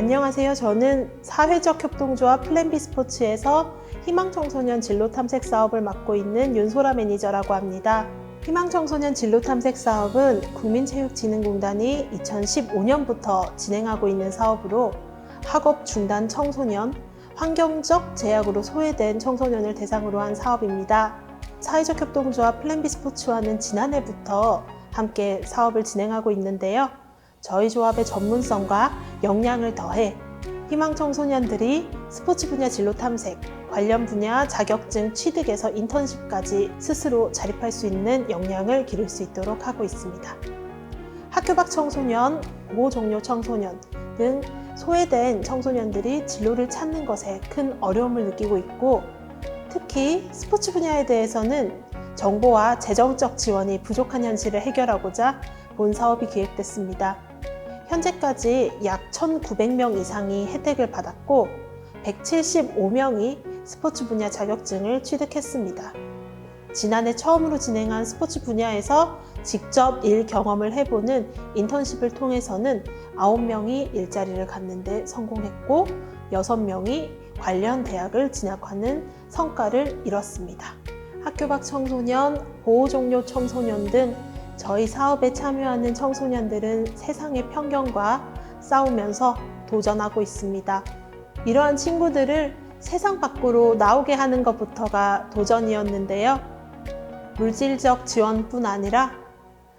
안녕하세요. 저는 사회적 협동조합 플랜비 스포츠에서 희망청소년 진로 탐색 사업을 맡고 있는 윤소라 매니저라고 합니다. 희망청소년 진로 탐색 사업은 국민체육진흥공단이 2015년부터 진행하고 있는 사업으로 학업 중단 청소년, 환경적 제약으로 소외된 청소년을 대상으로 한 사업입니다. 사회적 협동조합 플랜비 스포츠와는 지난해부터 함께 사업을 진행하고 있는데요. 저희 조합의 전문성과 역량을 더해 희망 청소년들이 스포츠 분야 진로 탐색, 관련 분야 자격증 취득에서 인턴십까지 스스로 자립할 수 있는 역량을 기를 수 있도록 하고 있습니다. 학교 밖 청소년, 고 종료 청소년 등 소외된 청소년들이 진로를 찾는 것에 큰 어려움을 느끼고 있고 특히 스포츠 분야에 대해서는 정보와 재정적 지원이 부족한 현실을 해결하고자 본 사업이 기획됐습니다. 현재까지 약 1,900명 이상이 혜택을 받았고 175명이 스포츠 분야 자격증을 취득했습니다. 지난해 처음으로 진행한 스포츠 분야에서 직접 일 경험을 해보는 인턴십을 통해서는 9명이 일자리를 갖는데 성공했고 6명이 관련 대학을 진학하는 성과를 이뤘습니다. 학교 밖 청소년, 보호 종료 청소년 등 저희 사업에 참여하는 청소년들은 세상의 편견과 싸우면서 도전하고 있습니다. 이러한 친구들을 세상 밖으로 나오게 하는 것부터가 도전이었는데요. 물질적 지원뿐 아니라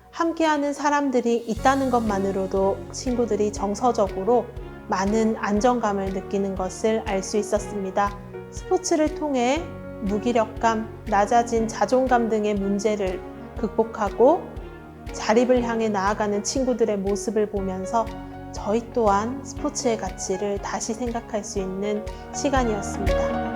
함께하는 사람들이 있다는 것만으로도 친구들이 정서적으로 많은 안정감을 느끼는 것을 알 수 있었습니다. 스포츠를 통해 무기력감, 낮아진 자존감 등의 문제를 극복하고 자립을 향해 나아가는 친구들의 모습을 보면서 저희 또한 스포츠의 가치를 다시 생각할 수 있는 시간이었습니다.